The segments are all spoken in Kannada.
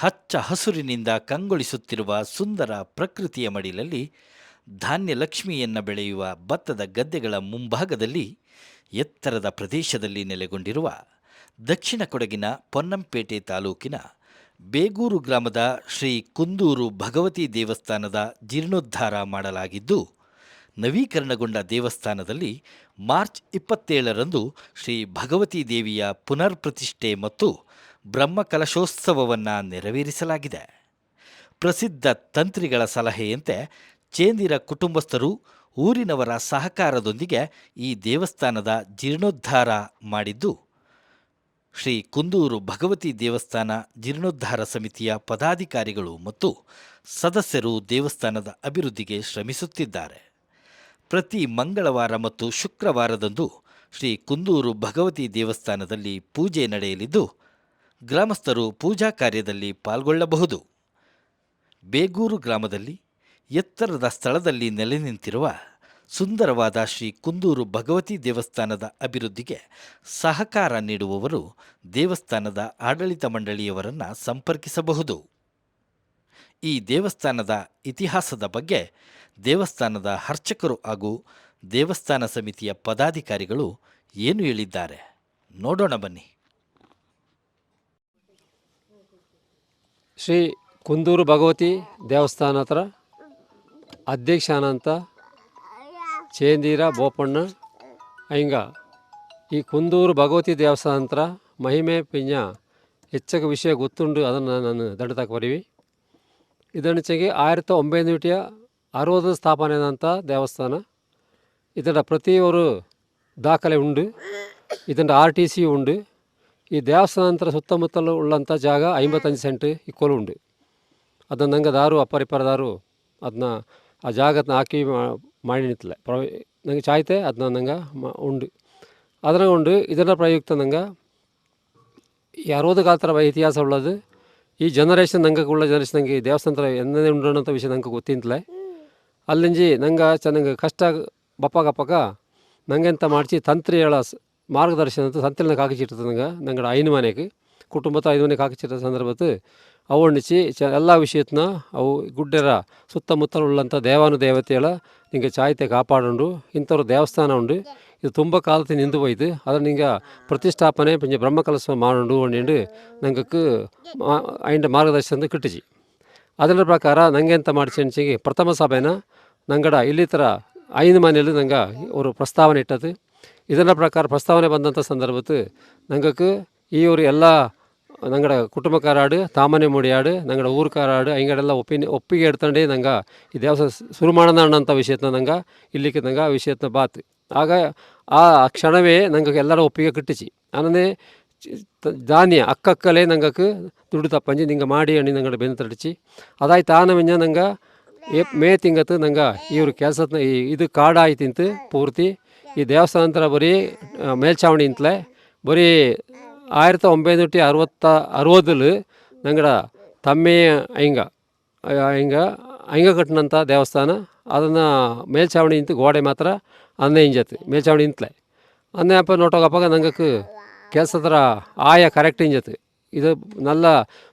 ಹಚ್ಚ ಹಸುರಿನಿಂದ ಕಂಗೊಳಿಸುತ್ತಿರುವ ಸುಂದರ ಪ್ರಕೃತಿಯ ಮಡಿಲಲ್ಲಿ ಧಾನ್ಯ ಲಕ್ಷ್ಮಿಯನ್ನು ಬೆಳೆಯುವ ಭತ್ತದ ಗದ್ದೆಗಳ ಮುಂಭಾಗದಲ್ಲಿ ಎತ್ತರದ ಪ್ರದೇಶದಲ್ಲಿ ನೆಲೆಗೊಂಡಿರುವ ದಕ್ಷಿಣ ಕೊಡಗಿನ ಪೊನ್ನಂಪೇಟೆ ತಾಲೂಕಿನ ಬೇಗೂರು ಗ್ರಾಮದ ಶ್ರೀ ಕುಂದೂರು ಭಗವತಿ ದೇವಸ್ಥಾನದ ಜೀರ್ಣೋದ್ಧಾರ ಮಾಡಲಾಗಿದ್ದು, ನವೀಕರಣಗೊಂಡ ದೇವಸ್ಥಾನದಲ್ಲಿ ಮಾರ್ಚ್ ಇಪ್ಪತ್ತೇಳರಂದು ಶ್ರೀ ಭಗವತಿ ದೇವಿಯ ಪುನರ್ ಪ್ರತಿಷ್ಠೆ ಮತ್ತು ಬ್ರಹ್ಮಕಲಶೋತ್ಸವವನ್ನು ನೆರವೇರಿಸಲಾಗಿದೆ. ಪ್ರಸಿದ್ಧ ತಂತ್ರಿಗಳ ಸಲಹೆಯಂತೆ ಚೇಂದಿರ ಕುಟುಂಬಸ್ಥರು ಊರಿನವರ ಸಹಕಾರದೊಂದಿಗೆ ಈ ದೇವಸ್ಥಾನದ ಜೀರ್ಣೋದ್ಧಾರ ಮಾಡಿದ್ದು, ಶ್ರೀ ಕುಂದೂರು ಭಗವತಿ ದೇವಸ್ಥಾನ ಜೀರ್ಣೋದ್ಧಾರ ಸಮಿತಿಯ ಪದಾಧಿಕಾರಿಗಳು ಮತ್ತು ಸದಸ್ಯರು ದೇವಸ್ಥಾನದ ಅಭಿವೃದ್ಧಿಗೆ ಶ್ರಮಿಸುತ್ತಿದ್ದಾರೆ. ಪ್ರತಿ ಮಂಗಳವಾರ ಮತ್ತು ಶುಕ್ರವಾರದಂದು ಶ್ರೀ ಕುಂದೂರು ಭಗವತಿ ದೇವಸ್ಥಾನದಲ್ಲಿ ಪೂಜೆ ನಡೆಯಲಿದ್ದು ಗ್ರಾಮಸ್ಥರು ಪೂಜಾ ಕಾರ್ಯದಲ್ಲಿ ಪಾಲ್ಗೊಳ್ಳಬಹುದು. ಬೇಗೂರು ಗ್ರಾಮದಲ್ಲಿ, ಎತ್ತರದ ಸ್ಥಳದಲ್ಲಿ ನೆಲೆ ನಿಂತಿರುವ ಸುಂದರವಾದ ಶ್ರೀ ಕುಂದೂರು ಭಗವತಿ ದೇವಸ್ಥಾನದ ಅಭಿವೃದ್ಧಿಗೆ ಸಹಕಾರ ನೀಡುವವರು ದೇವಸ್ಥಾನದ ಆಡಳಿತ ಮಂಡಳಿಯವರನ್ನು ಸಂಪರ್ಕಿಸಬಹುದು. ಈ ದೇವಸ್ಥಾನದ ಇತಿಹಾಸದ ಬಗ್ಗೆ ದೇವಸ್ಥಾನದ ಅರ್ಚಕರು ಹಾಗೂ ದೇವಸ್ಥಾನ ಸಮಿತಿಯ ಪದಾಧಿಕಾರಿಗಳು ಏನು ಹೇಳಿದ್ದಾರೆ? ನೋಡೋಣ ಬನ್ನಿ. ಶ್ರೀ ಕುಂದೂರು ಭಗವತಿ ದೇವಸ್ಥಾನ ಹತ್ರ ಅಧ್ಯಕ್ಷ ಅನಂತ ಚೇಂದೀರ ಬೋಪಣ್ಣ ಹಿಂಗ ಈ ಕುಂದೂರು ಭಗವತಿ ದೇವಸ್ಥಾನ ಹತ್ರ ಮಹಿಮೆ ಪಿಂಜ ಹೆಚ್ಚಗ ವಿಷಯ ಗೊತ್ತುಂಡು ಅದನ್ನು ನಾನು ದಂಡತಾಕ ಬರೀವಿ. ಇದನ್ನಿಚೆಗೆ ಒಂಬೈನೂಟಿಯ ಒಂಬೈನೂರ ಸ್ಥಾಪನೆ ಸ್ಥಾಪನೆಯಾದಂಥ ದೇವಸ್ಥಾನ. ಇದರ ಪ್ರತಿಯೊರು ದಾಖಲೆ ಉಂಡು. ಇದರ ಆರ್ ಟಿ ಸಿ ಉಂಡು. ಈ ದೇವಸ್ಥಾನ ನಂತರ ಸುತ್ತಮುತ್ತಲು ಉಳ್ಳಂಥ ಜಾಗ ಐಂಬತ್ತಂಜು ಸೆಂಟ್ ಇಕ್ವಲು ಉಂಡು ಅದನ್ನು ನಂಗೆ ದಾರು ಅಪರಿಪರದಾರು ಅದನ್ನ ಆ ಜಾಗತ್ನ ಹಾಕಿ ಮಾಡಿ ನಿಂತಲೆ. ಪ್ರ ನಂಗೆ ಚಾಯ್ತೆ ಅದನ್ನ ನಂಗೆ ಉಂಡು. ಅದನ್ನ ಉಂಡು, ಇದರ ಪ್ರಯುಕ್ತ ನಂಗೆ ಈ ಅರವತ್ತು ಕಾಲತರ ಇತಿಹಾಸ ಉಳ್ಳದು, ಈ ಜನರೇಷನ್ ನಂಗೆ ಉಳ್ಳ ಜನರೇಷನ್ ನಂಗೆ ಈ ದೇವಸ್ಥಾನ ಎಂದೇ ಉಂಡು ಅನ್ನೋಂಥ ವಿಷಯ ನಂಗೆ ಗೊತ್ತಿಂತಲೆ. ಅಲ್ಲಿಂಜಿ ನಂಗೆ ಚೆನ್ನಾಗಿ ಕಷ್ಟ ಬಪ್ಪಗಪ್ಪಕ ನಂಗೆಂತ ಮಾಡಿಸಿ ತಂತ್ರಿ ಸ್- ಮಾರ್ಗದರ್ಶನ ಅಂತ ಸಂತಲನ ಕಾಕಿಚಿಟ್ಟದ ನಂಗೆ സത്തിൽ ಐನ ಮನೆಗೆ, ಕುಟುಂಬದ ಐದು ಮನೆ കാക്കിച്ചിട്ട ಸಂದರ್ಭದ ಅವಣಿಸಿ ಚ, ಎಲ್ಲ ವಿಷಯತನ ಅವು ಇರುವಂತ ದೇವಾನು ದೇವತೆಗಳ ನಿಮಗೆ ಚಾಯ್ತೆ ಕಾಪಾಡುಂಡು, ಇಂಥವ್ರ ದೇವಸ್ಥಾನ ಉಂಡು. ಇದು ತುಂಬ ಕಾಲದಿಂದ ನಿಂದು ಹೋಯ್ತು. ಅದನ್ನು ನಿಂಗೆ ಪ್ರತಿಷ್ಠಾಪನೆ ಪಂಚ ಬ್ರಹ್ಮಕಲಸ ಮಾಡುಂಡು ಅಂಡು ನಂಗೆ ಐಂಡ ಮಾರ್ಗದರ್ಶನ ಕಿಟ್ಟಿಜಿ. ಅದರ ಪ್ರಕಾರ ನಂಗೆ ಎಂತ ಮಾಡಿಸಿ ಪ್ರಥಮ ಸಭೆನ ನಂಗಡ ಇಲ್ಲಿ ಥರ ಐದು ಮನೆಯಲ್ಲಿ ನಂಗೆ ಅವರು ಪ್ರಸ್ತಾವನೆ ಇಟ್ಟದ್ದು. ಇದರ ಪ್ರಕಾರ ಪ್ರಸ್ತಾವನೆ ಬಂದಂಥ ಸಂದರ್ಭದ ನಂಗಕ್ಕೆ ಈ ಊರು ಎಲ್ಲ ನಂಗಡ ಕುಟುಂಬಕಾರಾಡು ತಾಮನೆ ಮುಡಿಯಾಡು, ನಂಗಡ ಊರ್ಕಾರಾಡು ಹಿಂಗಡೆಲ್ಲ ಒಪ್ಪಿನ ಒಪ್ಪಿಗೆ ಇಡ್ತಂಡಿ ನಂಗೆ ಈ ದೇವಸ್ಥಾನ ಶುರು ಮಾಡೋಣ ಅನ್ನೋಂಥ ವಿಷಯತ್ನ ನಂಗೆ ಇಲ್ಲಿಗೆ ನಂಗೆ ಆ ವಿಷಯತ್ನ ಬಾತ್ ಆಗ ಆ ಕ್ಷಣವೇ ನಂಗೆ ಎಲ್ಲರ ಒಪ್ಪಿಗೆ ಕಟ್ಟಿಸಿ ಆನಂದೇ ಧಾನ್ಯ ಅಕ್ಕಕ್ಕಲೇ ನಂಗಕ್ಕೆ ದುಡ್ಡು ತಪ್ಪಂಜಿ ನಿಂಗೆ ಮಾಡಿ ಅಣ್ಣಿ ನಂಗಡ ಬೆನ್ನು ತಡಿಸಿ ಅದಾಯ್ತು ಆನ ಮಿಂಜ ನಂಗೆ ಏ ಮೇ ತಿಂಗತ್ತು ನಂಗೆ ಇವ್ರ ಕೆಲಸ ಈ, ಇದು ಕಾಡಾಯ್ತಿಂತು ಪೂರ್ತಿ. ಈ ದೇವಸ್ಥಾನ ಅಂತ ಬರೀ ಮೇಲ್ಛಾವಣಿ ಇಂತಲೇ ಬರೀ ಆಯಿರದ ಒಂಬೈನೂರ ಅರವತ್ತ, ಅರವತ್ತಲ್ಲಿ ನಂಗಡ ತಮ್ಮೆ ಅಯ್ಯಂಗ ಅಯ್ಯಂಗ ಅಯ್ಯಂಗ ಕಟ್ಟಿನಂಥ ದೇವಸ್ಥಾನ. ಅದನ್ನು ಮೇಲ್ಛಾವಣಿ ಇಂತ ಗೋಡೆ ಮಾತ್ರ ಅನ್ನೇ ಇಂಜತ್ತು ಮೇಲ್ಛಾವಣಿ ಇಂತಲೇ ಅನ್ನೇ ಅಪ್ಪ ನೋಟೋಗಪ್ಪಾಗ ನಂಗಕ್ಕೆ ಕೆಲಸದರ ಆಯ ಕರೆಕ್ಟ್ ಇಂಜತ್ತು ಇದು ನಲ್ಲ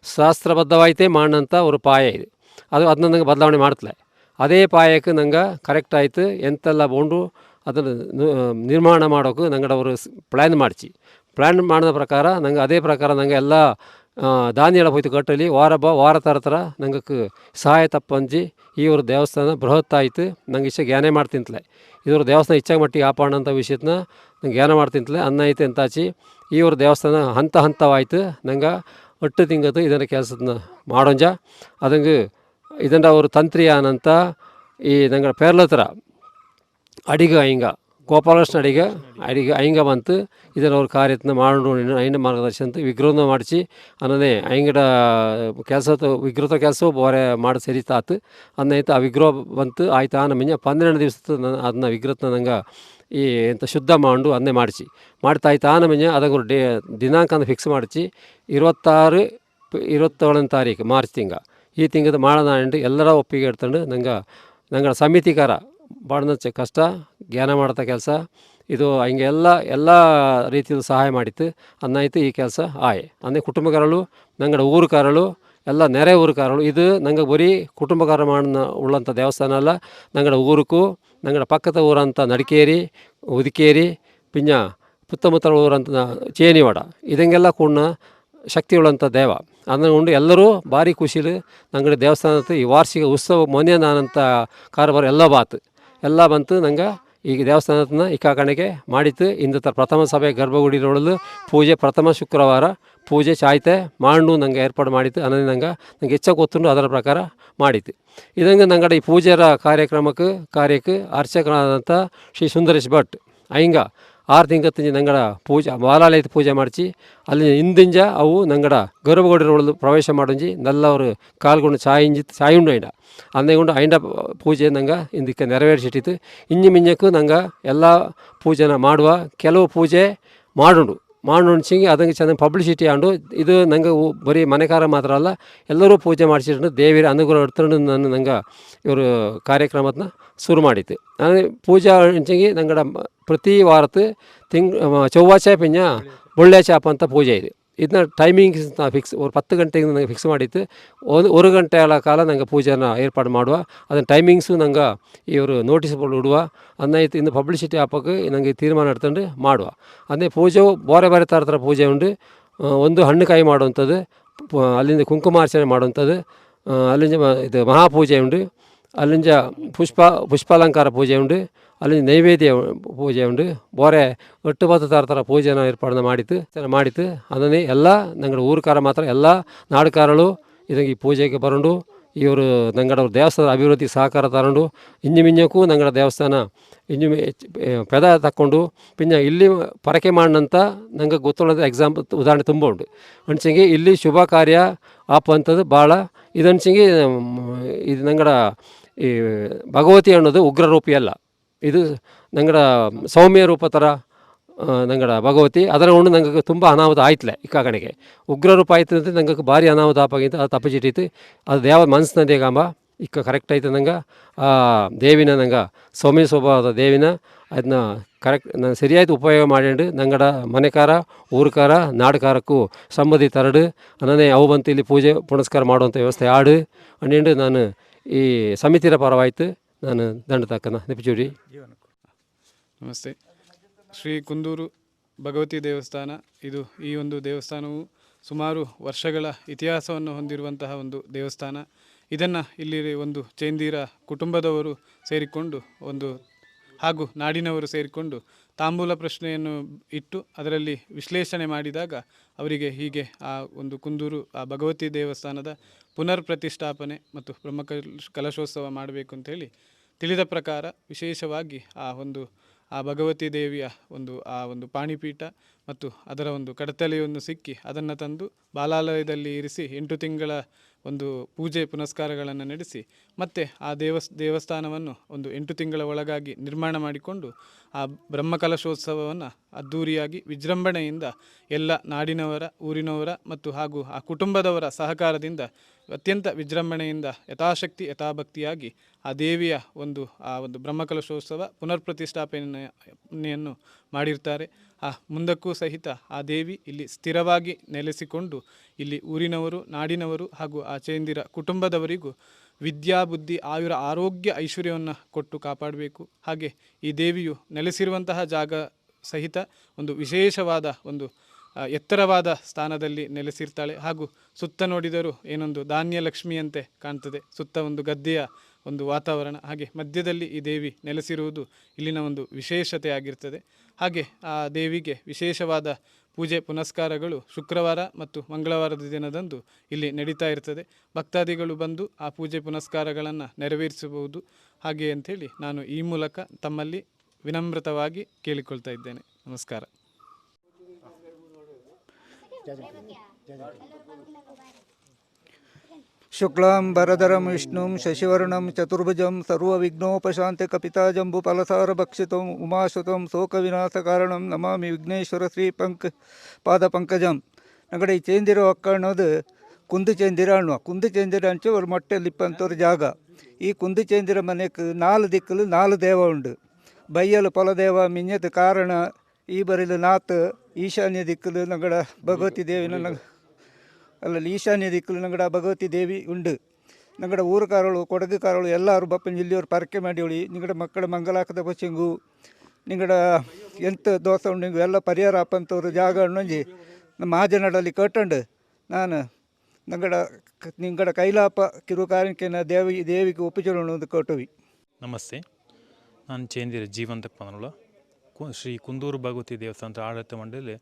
ಶಾಸ್ತ್ರಬದ್ಧವಾಯಿತೇ ಮಾಡಿದಂಥ ಒಂದು ಪಾಯ ಇದು. ಅದು ಅದನ್ನ ನಂಗೆ ಬದಲಾವಣೆ ಮಾಡ್ತಲೆ. ಅದೇ ಪಾಯಕ್ಕೆ ನಂಗೆ ಕರೆಕ್ಟ್ ಆಯಿತು, ಎಂತೆಲ್ಲ ಬೋಂಡು ಅದನ್ನು ನಿರ್ಮಾಣ ಮಾಡೋಕೆ ನಂಗಡ ಅವರು ಪ್ಲ್ಯಾನ್ ಮಾಡಿಸಿ ಪ್ಲ್ಯಾನ್ ಮಾಡಿದ ಪ್ರಕಾರ ನಂಗೆ ಅದೇ ಪ್ರಕಾರ ನಂಗೆ ಎಲ್ಲ ದಾನಿ ಹೋಯ್ತು ಕಟ್ಟಲಿ ವಾರ ಬ, ವಾರ ಥರ ಥರ ನಂಗೆ ಸಹಾಯ ತಪ್ಪಂಜಿ ಒಂದು ದೇವಸ್ಥಾನ ಬೃಹತ್ ಆಯಿತು ನಂಗೆ ಇಷ್ಟ ಜ್ಞಾನ ಮಾಡ್ತಿಂತಲೆ. ಇದ್ರ ದೇವಸ್ಥಾನ ಇಚ್ಛಾಗ ಮಟ್ಟಿಗೆ ಆಪಾಣ ವಿಷಯನ ನಂಗೆ ಜ್ಞಾನ ಮಾಡ್ತಿಂತಲೆ. ಅನ್ನ ಐತೆ ಅಂತಾಚಿ ಒಂದು ದೇವಸ್ಥಾನ ಹಂತ ಹಂತವಾಯ್ತು. ನಂಗೆ ಒಟ್ಟು ತಿಂಗದು ಇದನ್ನ ಕೆಲಸದನ್ನ ಮಾಡೋಂಜ. ಅದಂಗೆ ಇದನ್ನ ಅವರು ತಂತ್ರಿ ಅನಂತ ಈ ನಂಗೆ ಪೇರ್ಲತ್ರ ಅಡಿಗ ಅಯ್ಯಂಗ ಗೋಪಾಲಕೃಷ್ಣ ಅಡಿಗ ಅಡಿಗ ಅಯ್ಯಂಗ ಬಂತು. ಇದನ್ನು ಅವ್ರ ಕಾರ್ಯತ್ನ ಮಾಡು ಐನ ಮಾರ್ಗದರ್ಶನ ಅಂತ ವಿಗ್ರಹನ ಮಾಡಿಸಿ ಅನ್ನೇ ಅಯ್ಯಂಗಡ ಕೆಲಸ ವಿಗ್ರಹ ಕೆಲಸ ಬೋರೆ ಮಾಡಿ ಸರಿತಾತು ಅನ್ನೈತೆ ಆ ವಿಗ್ರಹ ಬಂತು, ಆಯ್ತು ಆ ಮಿಂಜ ಪನ್ನೆರಡು ದಿವಸ ಅದನ್ನ ವಿಗ್ರಹನ ನಂಗೆ ಈ ಎಂತ ಶುದ್ಧ ಮಾಡು, ಅನ್ನೇ ಮಾಡಿಸಿ. ಮಾಡ್ತಾ ಆಯ್ತು ಆ ಮಿಂಜ ಅದಕ್ಕೆ ಡೇ, ದಿನಾಂಕ ಅಂತ ಫಿಕ್ಸ್ ಮಾಡಿಸಿ, ಇರುವತ್ತಾರು ಇರುವತ್ತೇಳನೇ ತಾರೀಕು, ಮಾರ್ಚ್ ತಿಂಗ. ಈ ತಿಂಗದ ಮಾಡೋಣ ಎಲ್ಲರ ಒಪ್ಪಿಗೆ ಇಡ್ತಂಡು ನಂಗೆ ನಂಗೆ ಸಮಿತಿಕಾರ ಭಾಳ ಕಷ್ಟ, ಜ್ಞಾನ ಮಾಡ್ತಾ ಕೆಲಸ. ಇದು ಹಿಂಗೆ ಎಲ್ಲ ರೀತಿಯಲ್ಲಿ ಸಹಾಯ ಮಾಡಿತ್ತು. ಅನ್ನಾಯ್ತು ಈ ಕೆಲಸ ಆಯ್. ಅಂದರೆ ಕುಟುಂಬಗಾರಳು ನಂಗಡ ಊರುಕಾರಳು ಎಲ್ಲ ನೆರೆ ಊರುಕಾರರು. ಇದು ನಂಗೆ ಬರೀ ಕುಟುಂಬಕಾರ ಮಾಡನ್ನ ಉಳ್ಳಂಥ ದೇವಸ್ಥಾನ ಅಲ್ಲ. ನಂಗಡ ಊರುಕು, ನಂಗಡ ಪಕ್ಕದ ಊರಂತ ನಡಿಕೇರಿ, ಉದಿಕೇರಿ ಪಿಂಜ ಪುತ್ತಮುತ್ತಲ ಊರಂಥ ಚೇನಿವಾಡ. ಇದಂಗೆಲ್ಲ ಕೂಡ ಶಕ್ತಿ ಉಳ್ಳಂಥ ದೇವ. ಅದನ್ನು ಎಲ್ಲರೂ ಭಾರಿ ಖುಷಿಲಿ ನಂಗಡೆ ದೇವಸ್ಥಾನದ ಈ ವಾರ್ಷಿಕ ಉತ್ಸವ ಮೊನ್ನೆ ನಾನಂತ ಕಾರ್ಬಾರ ಎಲ್ಲ ಬಾತು. ಎಲ್ಲ ಬಂತು ನಂಗೆ. ಈಗ ದೇವಸ್ಥಾನದ ಈ ಕಾಕಣೆಗೆ ಮಾಡಿತ್ತು. ಇಂದ ಪ್ರಥಮ ಸಭೆ ಗರ್ಭಗುಡಿ ನೋಡಲು ಪೂಜೆ ಪ್ರಥಮ ಶುಕ್ರವಾರ. ಪೂಜೆ ಚಾಯ್ತೆ ಮಾಡು ನಂಗೆ ಏರ್ಪಾಡು ಮಾಡಿತ್ತು. ಅನ್ನೋದು ನಂಗೆ ನಂಗೆ ಹೆಚ್ಚಾಗಿ ಗೊತ್ತುಂಡು ಅದರ ಪ್ರಕಾರ ಮಾಡಿತ್ತು. ಇದಂಗೆ ನಂಗಡೆ ಈ ಪೂಜೆರ ಕಾರ್ಯಕ್ರಮಕ್ಕೆ ಕಾರ್ಯಕ್ಕೆ ಅರ್ಚಕರಾದಂಥ ಶ್ರೀ ಸುಂದರೇಶ್ ಭಟ್ ಅಯ್ಯಂಗ ಆರು ತಿಂಗತ್ತಿಂಜ ನಂಗಡ ಪೂಜೆ ಬಾಲಾಲಯದ ಪೂಜೆ ಮಾಡಿಸಿ ಅಲ್ಲಿ ಹಿಂದಿಂಜ ಅವು ನಂಗಡ ಗರ್ಭಗುಡಿ ಒಳದು ಪ್ರವೇಶ ಮಾಡೊಂಜಿ ನಲ್ಲವರು ಕಾಲ್ಗೊಂಡು ಚಾಯಿಂಜಿ ಚಾಯುಂಡು ಐಂಡ ಅಂದೆಗೊಂಡು ಐಂಡ ಪೂಜೆ ನಂಗೆ ಇಂದಕ್ಕೆ ನೆರವೇರಿಸಿಟ್ಟಿತ್ತು. ಇಂಜಿ ಮಿಂಜಕ್ಕೂ ನಂಗೆ ಎಲ್ಲ ಪೂಜೆನ ಮಾಡುವ ಕೆಲವು ಪೂಜೆ ಮಾಡುಂಡು. ಮಾಡುಂಡ್ಸಿಂಗಿ ಅದಂಗೆ ಚೆನ್ನಾಗಿ ಪಬ್ಲಿಸಿಟಿ ಆಂಡು ಇದು ನಂಗೆ ಬರೀ ಮನೆಕಾರ ಮಾತ್ರ ಅಲ್ಲ, ಎಲ್ಲರೂ ಪೂಜೆ ಮಾಡಿಸಿಟ್ಟು ದೇವಿರ ಅನುಗ್ರಹ ಇಡ್ಕೊಂಡು ನಾನು ನಂಗೆ ಇವರು ಕಾರ್ಯಕ್ರಮದನ್ನ ಶುರು ಮಾಡಿತ್ತು ನಾನು ಪೂಜಾ ಅಂಚಿಂಗಿ ನಂಗಡ ಪ್ರತಿ ವಾರತ್ತು ತಿಂಗ್ ಚೌವಾಚ ಪಿಂಜ ಬೊಳ್ಳೆ ಚಾಪ ಅಂತ ಪೂಜೆ ಇದೆ. ಇದನ್ನ ಟೈಮಿಂಗ್ಸ್ ನಾವು ಫಿಕ್ಸ್ ಒಂದು ಹತ್ತು ಗಂಟೆಯಿಂದ ನನಗೆ ಫಿಕ್ಸ್ ಮಾಡಿತ್ತು ಒಂದು ಒಂದು ಗಂಟೆ ಕಾಲ ನಂಗೆ ಪೂಜೆನ ಏರ್ಪಾಡು ಮಾಡುವ. ಅದನ್ನು ಟೈಮಿಂಗ್ಸು ನಂಗೆ ಇವರು ನೋಟಿಸ್ ಬೋರ್ಡ್ ಇಡುವ. ಅನ್ನೈತೆ ಇನ್ನು ಪಬ್ಲಿಸಿಟಿ ಹಾಪಕ್ಕೆ ನನಗೆ ತೀರ್ಮಾನ ಇಡ್ತಂಡು ಮಾಡುವ. ಅಂದರೆ ಪೂಜೆ ಬೇರೆ ಬೇರೆ ಥರ ಥರ ಪೂಜೆ ಉಂಡು ಒಂದು ಹಣ್ಣುಕಾಯಿ ಮಾಡುವಂಥದ್ದು ಅಲ್ಲಿಂದ ಕುಂಕುಮಾರ್ಚನೆ ಮಾಡುವಂಥದ್ದು. ಅಲ್ಲಿಂದ ಇದು ಮಹಾಪೂಜೆ ಉಂಡು ಅಲ್ಲಿಂದ ಪುಷ್ಪ, ಪುಷ್ಪಾಲಂಕಾರ ಪೂಜೆ ಉಂಡು ಅಲ್ಲಿ ನೈವೇದ್ಯ ಪೂಜೆ ಉಂಡು. ಬೋರೆ ಒಟ್ಟು ಬತ್ತು ಥರ ಥರ ಪೂಜೆನ ಏರ್ಪಾಡನ್ನ ಮಾಡಿತ್ತು ಮಾಡಿತ್ತು. ಅದನ್ನೇ ಎಲ್ಲ ನಂಗಡ ಊರುಕಾರ ಮಾತ್ರ ಎಲ್ಲ ನಾಡುಕಾರಳು ಇದಂಗೆ ಈ ಪೂಜೆಗೆ ಬರೋಂಡು. ಇವರು ನಂಗಡ ದೇವಸ್ಥಾನ ಅಭಿವೃದ್ಧಿ ಸಹಕಾರ ತಗೊಂಡು ಇಂಜು ಮಿಂಜಕ್ಕೂ ನಂಗಡ ದೇವಸ್ಥಾನ ಇಂಜಿ ಪೆದ ತಕ್ಕೊಂಡು ಪಿಂಜ ಇಲ್ಲಿ ಪರಕೆ ಮಾಡಿದಂತ ನಂಗೆ ಗೊತ್ತುಳ್ಳದ ಎಕ್ಸಾಂಪಲ್ ಉದಾಹರಣೆ ತುಂಬ ಉಂಟು. ಅನ್ಸಂಗೆ ಇಲ್ಲಿ ಶುಭ ಕಾರ್ಯ ಆಪುವಂಥದ್ದು ಭಾಳ ಇದನ್ಸಂಗೆ, ಇದು ನಂಗಡ ಈ ಭಗವತಿ ಅನ್ನೋದು ಉಗ್ರರೂಪಿ ಅಲ್ಲ ಇದು ನಂಗಡ ಸೌಮ್ಯ ರೂಪ ಥರ ನಂಗಡ ಭಗವತಿ. ಅದರ ಉಂಡು ನಂಗೆ ತುಂಬ ಅನಾಹುತ ಆಯ್ತಲೆ ಇಕ್ಕಾಗಣಿಗೆ ಉಗ್ರ ರೂಪ ಆಯ್ತು ಅಂತ ನಂಗೆ ಭಾರಿ ಅನಾಹುತ ಆಪಾಗಿತ್ತು ಅದು ತಪ್ಪಿಜಿಟ್ಟಿತ್ತು ಅದು ದೇವ ಮನಸ್ಸಿನದೇ ಗಾಂಬ. ಇಕ್ಕ ಕರೆಕ್ಟ್ ಆಯ್ತು ನಂಗೆ. ಆ, ದೇವಿನ ನಂಗೆ, ಸೌಮ್ಯ ಸ್ವಭಾವದ ದೇವಿನ ಅದನ್ನ ಕರೆಕ್ಟ್ ನಾನು ಸರಿಯಾಯ್ತು ಉಪಯೋಗ ಮಾಡಿಂಡು ನಂಗಡ ಮನೆಕಾರ, ಊರುಕಾರ, ನಾಡುಕಾರಕ್ಕೂ ಸಂಬಂಧಿ ತರಡು. ಅನ್ನೇ ಅವು ಬಂತು ಇಲ್ಲಿ ಪೂಜೆ ಪುನಸ್ಕಾರ ಮಾಡುವಂಥ ವ್ಯವಸ್ಥೆ ಆಡು. ಅಂಡು ನಾನು ಈ ಸಮಿತಿರ ಪರವಾಯ್ತು. ನಾನು ದಂಡ ತಕ್ಕನ ನೆಪಿಚೂಡಿ. ನಮಸ್ತೆ. ಶ್ರೀ ಕುಂದೂರು ಭಗವತಿ ದೇವಸ್ಥಾನ, ಇದು ಈ ಒಂದು ದೇವಸ್ಥಾನವು ಸುಮಾರು ವರ್ಷಗಳ ಇತಿಹಾಸವನ್ನು ಹೊಂದಿರುವಂತಹ ಒಂದು ದೇವಸ್ಥಾನ. ಇದನ್ನು ಇಲ್ಲಿ ಒಂದು ಚೇಂದೀರ ಕುಟುಂಬದವರು ಸೇರಿಕೊಂಡು, ಒಂದು ಹಾಗೂ ನಾಡಿನವರು ಸೇರಿಕೊಂಡು ತಾಂಬೂಲ ಪ್ರಶ್ನೆಯನ್ನು ಇಟ್ಟು ಅದರಲ್ಲಿ ವಿಶ್ಲೇಷಣೆ ಮಾಡಿದಾಗ ಅವರಿಗೆ ಹೀಗೆ ಆ ಒಂದು ಕುಂದೂರು, ಆ ಭಗವತಿ ದೇವಸ್ಥಾನದ ಪುನರ್ ಪ್ರತಿಷ್ಠಾಪನೆ ಮತ್ತು ಬ್ರಹ್ಮ ಕಲಶ- ಕಲಶೋತ್ಸವ ಮಾಡಬೇಕು ಅಂತೇಳಿ ತಿಳಿದ ಪ್ರಕಾರ ವಿಶೇಷವಾಗಿ ಆ ಒಂದು, ಆ ಭಗವತಿ ದೇವಿಯ ಒಂದು, ಆ ಒಂದು ಪಾಣಿಪೀಠ ಮತ್ತು ಅದರ ಒಂದು ಕಡತಲೆಯನ್ನು ಸಿಕ್ಕಿ ಅದನ್ನು ತಂದು ಬಾಲಾಲಯದಲ್ಲಿ ಇರಿಸಿ ಎಂಟು ತಿಂಗಳ ಒಂದು ಪೂಜೆ ಪುನಸ್ಕಾರಗಳನ್ನು ನಡೆಸಿ ಮತ್ತೆ ಆ ದೇವಸ್, ದೇವಸ್ಥಾನವನ್ನು ಒಂದು ಎಂಟು ತಿಂಗಳ ಒಳಗಾಗಿ ನಿರ್ಮಾಣ ಮಾಡಿಕೊಂಡು ಆ ಬ್ರಹ್ಮಕಲಶೋತ್ಸವವನ್ನು ಅದ್ಧೂರಿಯಾಗಿ ವಿಜೃಂಭಣೆಯಿಂದ ಎಲ್ಲ ನಾಡಿನವರ, ಊರಿನವರ ಮತ್ತು ಹಾಗೂ ಆ ಕುಟುಂಬದವರ ಸಹಕಾರದಿಂದ ಅತ್ಯಂತ ವಿಜೃಂಭಣೆಯಿಂದ ಯಥಾಶಕ್ತಿ, ಯಥಾಭಕ್ತಿಯಾಗಿ ಆ ದೇವಿಯ ಒಂದು, ಆ ಒಂದು ಬ್ರಹ್ಮಕಲಶೋತ್ಸವ ಪುನರ್ ಪ್ರತಿಷ್ಠಾಪನೆಯನ್ನು ಮಾಡಿರ್ತಾರೆ. ಆ ಮುಂದಕ್ಕೂ ಸಹಿತ ಆ ದೇವಿ ಇಲ್ಲಿ ಸ್ಥಿರವಾಗಿ ನೆಲೆಸಿಕೊಂಡು ಇಲ್ಲಿ ಊರಿನವರು, ನಾಡಿನವರು ಹಾಗೂ ಆ ಚೇಂದಿರ ಕುಟುಂಬದವರಿಗೂ ವಿದ್ಯಾ, ಬುದ್ಧಿ, ಆಯುರ, ಆರೋಗ್ಯ, ಐಶ್ವರ್ಯವನ್ನು ಕೊಟ್ಟು ಕಾಪಾಡಬೇಕು. ಹಾಗೆ ಈ ದೇವಿಯು ನೆಲೆಸಿರುವಂತಹ ಜಾಗ ಸಹಿತ ಒಂದು ವಿಶೇಷವಾದ ಒಂದು ಎತ್ತರವಾದ ಸ್ಥಾನದಲ್ಲಿ ನೆಲೆಸಿರ್ತಾಳೆ. ಹಾಗೂ ಸುತ್ತ ನೋಡಿದರೂ ಏನೊಂದು ಧಾನ್ಯ ಲಕ್ಷ್ಮಿಯಂತೆ ಕಾಣ್ತದೆ. ಸುತ್ತ ಒಂದು ಗದ್ದೆಯ ಒಂದು ವಾತಾವರಣ. ಹಾಗೆ ಮಧ್ಯದಲ್ಲಿ ಈ ದೇವಿ ನೆಲೆಸಿರುವುದು ಇಲ್ಲಿನ ಒಂದು ವಿಶೇಷತೆ ಆಗಿರ್ತದೆ. ಹಾಗೆ ಆ ದೇವಿಗೆ ವಿಶೇಷವಾದ ಪೂಜೆ ಪುನಸ್ಕಾರಗಳು ಶುಕ್ರವಾರ ಮತ್ತು ಮಂಗಳವಾರದ ದಿನದಂದು ಇಲ್ಲಿ ನಡೀತಾ ಇರ್ತದೆ. ಭಕ್ತಾದಿಗಳು ಬಂದು ಆ ಪೂಜೆ ಪುನಸ್ಕಾರಗಳನ್ನು ನೆರವೇರಿಸಬಹುದು. ಹಾಗೆ ಅಂಥೇಳಿ ನಾನು ಈ ಮೂಲಕ ತಮ್ಮಲ್ಲಿ ವಿನಮ್ರತವಾಗಿ ಕೇಳಿಕೊಳ್ತಾ ಇದ್ದೇನೆ. ನಮಸ್ಕಾರ. ಶುಕ್ಲಂ ಬರದರಂ ವಿಷ್ಣುಂ ಶಶಿವರ್ಣಂ ಚತುರ್ಭುಜಂ ಸರ್ವವಿಘ್ನೋಪಶಾಂತಿ ಕಪಿತಾಜಂಬುಫಲಸಾರ ಭಕ್ಷಿತಂ ಉಮಾಶುತಂ ಶೋಕವಿನಾಶಕಾರಣಂ ನಮಾಮಿ ವಿಘ್ನೇಶ್ವರ ಶ್ರೀ ಪಂಕ್ ಪಾದ ಪಂಕಜಂ ನಗಡೆ ಈ ಚೇಂದಿರ ಒಕ್ಕ ಅನ್ನೋದು ಕುಂದು ಚೇಂದಿರ ಅನ್ನುವ. ಕುಂದು ಚೇಂದಿರ ಅಂಚೆ ஒரு ಮಟ್ಟಲಿಪ್ಪಂತವ್ರ ಜಾಗ. ಈ ಕುಂದು ಚೇಂದಿರ ಮನೆಗೆ ನಾಲ್ಕು ದಿಕ್ಕಲು ನಾಲ್ಕು ದೇವ ಉಂಡು ಬೈಯಲು ಪೊಲದೇವ ಮಿಂಜತ್ ಕಾರಣ ಈ ಬರಿಲು ನಾತ್ ಈಶಾನ್ಯ ದಿಕ್ಕಲು ನಂಗಡ ಭಗವತಿ ದೇವಿನ ನಗ ಅಲ್ಲಲ್ಲಿ ಈಶಾನ್ಯ ದಿಕ್ಕಲು ನಂಗಡ ಭಗವತಿ ದೇವಿ ಉಂಡು. ನಂಗಡ ಊರುಕಾರಳು, ಕೊಡಗುಕಾರಳು ಎಲ್ಲರೂ ಬಪ್ಪನ ಜಿಲ್ಲೆಯವರು ಪರಕೆ ಮಾಡಿವಳಿ. ನಿಂಗಡ ಮಕ್ಕಳ ಮಂಗಲಾಕದ ಬಚ್ಚಿಂಗು ನಿಂಗಡ ಎಂತ ದೋಸ ಉಂಡು ಎಲ್ಲ ಪರಿಹಾರ ಅಪ್ಪಂತವ್ರು ಜಾಗ ಉಣ್ಣೊಂಜಿ ನಮ್ಮ ಮಹಾಜನಡಲ್ಲಿ ಕಟ್ಟಂಡು ನಾನು ನಂಗಡ ನಿಂಗಡ ಕೈಲಾಪ ಕಿರು ಕಾರಣಕ್ಕೆನ ದೇವಿ, ದೇವಿಗೆ ಒಪ್ಪಿಚೋಣ ಒಂದು ಕಟ್ಟುವಿ ನಮಸ್ತೆ. ನಾನು ಚೇಂದಿರ ಜೀವಂತ ಪನೋಳ ಕು, ಶ್ರೀ ಕುಂದೂರು ಭಗವತಿ ದೇವಸ್ಥಾನದ ಆಡಳಿತ ಮಂಡಳಿ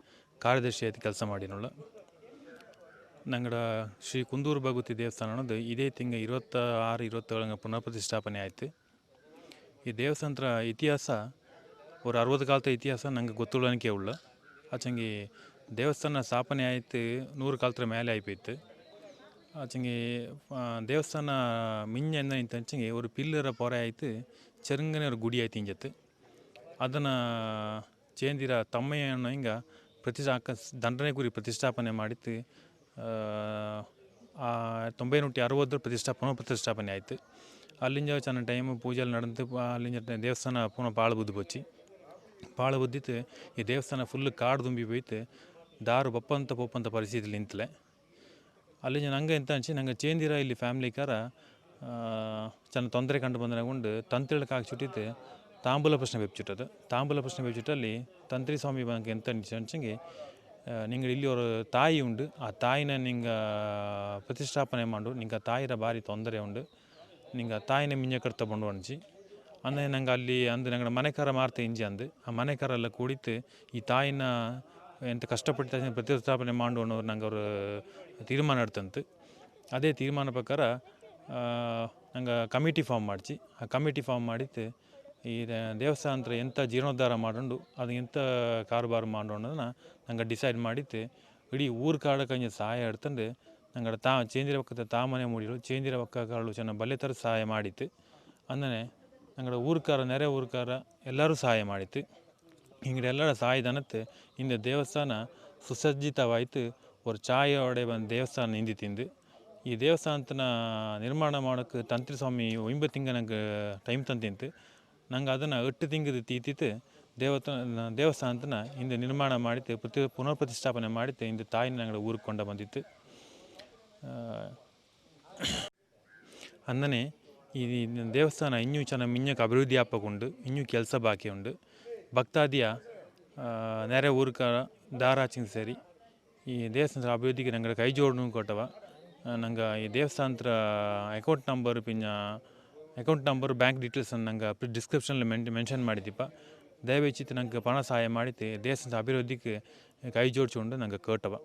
ಕಾರ್ಯದರ್ಶಿಯಾಗಿ ಕೆಲಸ ಮಾಡಿನಲ್ಲ ನಂಗಡ ಶ್ರೀ ಕುಂದೂರು ಭಗವತಿ ದೇವಸ್ಥಾನ ಅನ್ನೋದು ಇದೇ ತಿಂಗ ಇರುವತ್ತ ಆರು ಇರುವತ್ತೇಳಂಗೆ ಪುನರ್ ಪ್ರತಿಷ್ಠಾಪನೆ ಆಯಿತು. ಈ ದೇವಸ್ಥಾನದ ಇತಿಹಾಸ ಒಂದು ಅರವತ್ತು ಕಾಲದ ಇತಿಹಾಸ ನಂಗೆ ಗೊತ್ತಿಲ್ಲನಿಕೆ ಉಳ್ಳ. ಆಚಂಗಿ ದೇವಸ್ಥಾನ ಸ್ಥಾಪನೆ ಆಯಿತು, ನೂರು ಕಾಲದ ಮೇಲೆ ಆಯ್ಪೈತು. ಆಚಂಗಿ ದೇವಸ್ಥಾನ ಮಿಂಜ ಇಂತ ಒಂದು ಪಿಲ್ಲರ ಪೊರೆ ಆಯ್ತು, ಚೆರಂಗನೆ ಒಂದು ಗುಡಿ ಆಯ್ತು ಇಂಜತ್ತು ಅದನ್ನು ಚೇಂದಿರ ತಮ್ಮಯ್ಯನ ಹಿಂಗೆ ಪ್ರತಿಷ್ಠಾ ದಂಡನೆ ಗುರಿ ಪ್ರತಿಷ್ಠಾಪನೆ ಮಾಡಿತ್ತು. ತೊಂಬೈನೂಟಿ ಅರವತ್ತರ ಪ್ರತಿಷ್ಠಾ ಪುನಃ ಪ್ರತಿಷ್ಠಾಪನೆ ಆಯಿತು. ಅಲ್ಲಿಂದ ಚೆನ್ನ ಟೈಮ್ ಪೂಜೆ ನಡೆದು ಅಲ್ಲಿಂದ ದೇವಸ್ಥಾನ ಪುನಃ ಭಾಳ ಬುದ್ಧಿ ಬಚ್ಚಿ. ಭಾಳ ಬುದ್ದಿತ್ತು ಈ ದೇವಸ್ಥಾನ ಫುಲ್ ಕಾಡು ತುಂಬಿ ಹೋಯ್ತು ದಾರು ಬಪ್ಪಂತ ಪೋಪಂತ ಪರಿಸ್ಥಿತಿ ನಿಂತಲೆ. ಅಲ್ಲಿಂದ ನಂಗೆ ಎಂತ ಅನ್ಸಿ, ನಂಗೆ ಚೇಂದಿರ ಇಲ್ಲಿ ಫ್ಯಾಮ್ಲಿ ಕಾರ ಚೆನ್ನ ತೊಂದರೆ ಕಂಡು ಬಂದಾಗ ತಂತ್ರಿಳಕ್ಕೆ ಹಾಕ್ಸುಟ್ಟಿತ್ತು ತಾಂಬೂಲ ಪ್ರಶ್ನೆ ವೆಬ್ಚಿಟ್ಟದು ತಾಂಬೂಲ ಪ್ರಶ್ನೆ ಬೆಪ್ಚಿಟ್ಟಲ್ಲಿ ತಂತ್ರಿ ಸ್ವಾಮಿ ಬಂಗೆ ಎಂತ ಅನ್ಸಂಗೆ ನಿಂಗೆ ಇಲ್ಲಿ ಅವರು ತಾಯಿ ಉಂಡು ಆ ತಾಯಿನ ನಿಂಗೆ ಪ್ರತಿಷ್ಠಾಪನೆ ಮಾಡು. ನಿಂಗೆ ತಾಯಿರ ಭಾರಿ ತೊಂದರೆ ಉಂಡು ನಿಂಗೆ ತಾಯಿನ ಮಿಂಜಕರ್ತ ಬಂಡು ಅಣಿಸಿ ಅಂದರೆ ನಂಗೆ ಅಲ್ಲಿ ಅಂದು ನಂಗೆ ಮನೆಕಾರ ಮಾರ್ತೆ ಇಂಜಿ ಅಂದು. ಆ ಮನೆಕಾರ ಎಲ್ಲ ಕೂಡಿತ್ತು. ಈ ತಾಯಿನ ಎಂತ ಕಷ್ಟಪಟ್ಟು ಪ್ರತಿಷ್ಠಾಪನೆ ಮಾಡು ಅನ್ನೋರು ನಂಗೆ ಅವರು ತೀರ್ಮಾನ ಇಡ್ತಂತು. ಅದೇ ತೀರ್ಮಾನ ಪ್ರಕಾರ ನಂಗೆ ಕಮಿಟಿ ಫಾರ್ಮ್ ಮಾಡಿಸಿ. ಆ ಕಮಿಟಿ ಫಾರ್ಮ್ ಮಾಡಿತ್ತು. ಈ ದೇವಸ್ಥಾನ ಎಂಥ ಜೀರ್ಣೋದ್ಧಾರ ಮಾಡೋಂಡು ಅದು ಎಂಥ ಕಾರುಬಾರು ಮಾಡೋಣದನ್ನ ನಂಗೆ ಡಿಸೈಡ್ ಮಾಡಿತ್ತು ಇಡೀ ಊರು ಕಾಡಕ್ಕೆ ಸಹಾಯ ಇಡ್ತಂಡು ನಂಗೆ ತಾ ತಾಮನೆ ಮೂಡಿರು ಚೇಂದಿರ ಪಕ್ಕ ಕಾಳು ಚೆನ್ನ ಬಲ್ಲೆ ಥರ ಸಹಾಯ ಮಾಡಿತ್ತು. ಅಂದರೆ ನಂಗಡ ಊರ್ಕಾರ ನೆರೆ ಊರ್ಕಾರ ಎಲ್ಲರೂ ಸಹಾಯ ಮಾಡಿತ್ತು. ಹಿಂಗಡೆ ಎಲ್ಲರ ಸಹಾಯದನತ್ತೆ ಹಿಂದೆ ದೇವಸ್ಥಾನ ಸುಸಜ್ಜಿತವಾಯಿತು. ಅವ್ರ ಚಾಯ ಒಡೆ ಬಂದು ದೇವಸ್ಥಾನ ನಿಂದಿ ತಿಂದು. ಈ ದೇವಸ್ಥಾನತನ ನಿರ್ಮಾಣ ಮಾಡೋಕ್ಕೆ ತಂತ್ರಿ ಸ್ವಾಮಿ ಒಂಬತ್ತು ತಿಂಗ ನಂಗೆ ಟೈಮ್ ತಂತಿಂತು ನಂಗೆ ಅದನ್ನು ಎಟ್ಟು ತಿಂಗದ ತೀತಿತ್ತು ದೇವತ ದೇವಸ್ಥಾನತನ ಇಂದು ನಿರ್ಮಾಣ ಮಾಡಿತ್ತು ಪ್ರತಿ ಪುನರ್ ಪ್ರತಿಷ್ಠಾಪನೆ ಮಾಡಿತ್ತು ಇಂದು ತಾಯಿನ ನಂಗೆ ಊರಿಗೆ ಕೊಂಡ ಬಂದಿತ್ತು. ಅಂದನೆ ಈ ದೇವಸ್ಥಾನ ಇನ್ನೂ ಚೆನ್ನಾಗಿ ಮಿಂಜಕ್ಕೆ ಅಭಿವೃದ್ಧಿ ಆಪಕೊಂಡು ಇನ್ನೂ ಕೆಲಸ ಬಾಕಿ ಉಂಡು ಭಕ್ತಾದಿಯ ಆ, ನೆರೆ ಊರ್ಕಾರ ದಾರಾಚಿಂಗ್ ಸೇರಿ ಈ ದೇವಸ್ಥಾನದ ಅಭಿವೃದ್ಧಿಗೆ ನಂಗೆ ಕೈ ಜೋಡಣು ಕೊಟ್ಟವ. ನಂಗೆ ಈ ದೇವಸ್ಥಾನದ ಅಕೌಂಟ್ ನಂಬರ್ ಪಿಂಜ ಅಕೌಂಟ್ ನಂಬರ್ ಬ್ಯಾಂಕ್ ಡೀಟೇಲ್ಸನ್ನು ನಂಗೆ ಡಿಸ್ಕ್ರಿಪ್ಷನಲ್ಲಿ ಮೆನ್ ಮೆನ್ಷನ್ ಮಾಡಿದ್ದೀಪ ದಯವಿಚ್ಚಿತ್ತು ನಂಗೆ ಪಣ ಸಹಾಯ ಮಾಡಿ ದೇಶದ ಅಭಿವೃದ್ಧಿಗೆ ಕೈ ಜೋಡಿಸ್ಕೊಂಡು ನಂಗೆ ಕರ್ಟವ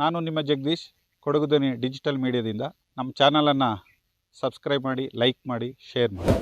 ನಾನು ನಿಮ್ಮ ಜಗದೀಶ್ ಕೊಡಗುದನಿ ಡಿಜಿಟಲ್ ಮೀಡಿಯಾದಿಂದ ನಮ್ಮ ಚಾನಲನ್ನು ಸಬ್ಸ್ಕ್ರೈಬ್ ಮಾಡಿ ಲೈಕ್ ಮಾಡಿ ಶೇರ್ ಮಾಡಿ.